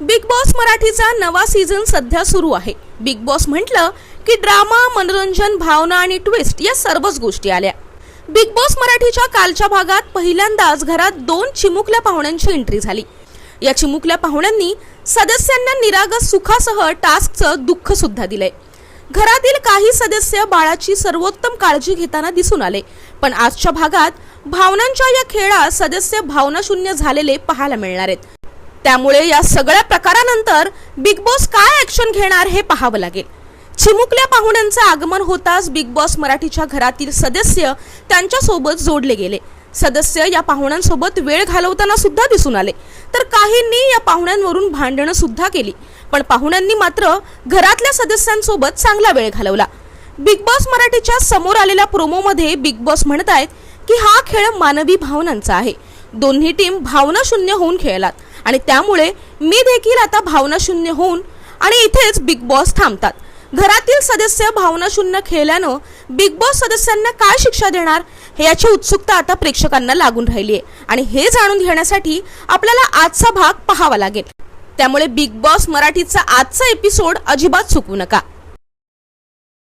Big boss मराठीचा नवा season सध्या सुरू आहे. बिग बॉस म्हटलं की ड्रामा मनोरंजन भावना आणि ट्विस्ट या सर्वच गोष्टी आल्या. बिग बॉस मराठीच्या कालच्या भागात पहिल्यांदाच घरात दोन चिमुकल्या पाहुण्यांची एंट्री झाली. या चिमुकल्या पाहुण्यांनी सदस्यांना निरागस सुखासह टास्कचं दुःख सुद्धा दिलंय. घरातील काही सदस्य बाळाची सर्वोत्तम काळजी घेताना दिसून आले पण आजच्या भागात भावनांच्या या खेळात सदस्य भावनाशून्य झालेले पाहायला मिळणार आहेत. त्यामुळे या सगळ्या प्रकारानंतर बिग बॉस काय ऍक्शन घेणार हे पाहावं लागेल. चिमुकल्या पाहुण्यांचं आगमन होताच बिग बॉस मराठीच्या घरातील सदस्य त्यांच्यासोबत जोडले गेले. सदस्य या पाहुण्यांसोबत वेळ घालवताना सुद्धा दिसून आले. तर काहींनी या पाहुण्यांवरून भांडणं सुद्धा केली. पण पाहुण्यांनी मात्र घरातल्या सदस्यांसोबत चांगला वेळ घालवला. बिग बॉस मराठीच्या समोर आलेल्या प्रोमोमध्ये बिग बॉस म्हणतायत की हा खेळ मानवी भावनांचा आहे. दोन्ही टीम भावनाशून्य होऊन खेळलात. आणि त्यामुळे मी देखील आता भावनाशून्य होऊन आणि इथेच बिग बॉस थांबतात. घरातील सदस्य भावनाशून्य खेळल्यानं बिग बॉस सदस्यांना काय शिक्षा देणार याची उत्सुकता आता प्रेक्षकांना लागून राहिली आहे आणि हे जाणून घेण्यासाठी आपल्याला आजचा भाग पाहावा लागेल. त्यामुळे बिग बॉस मराठीचा आजचा एपिसोड अजिबात चुकवू नका.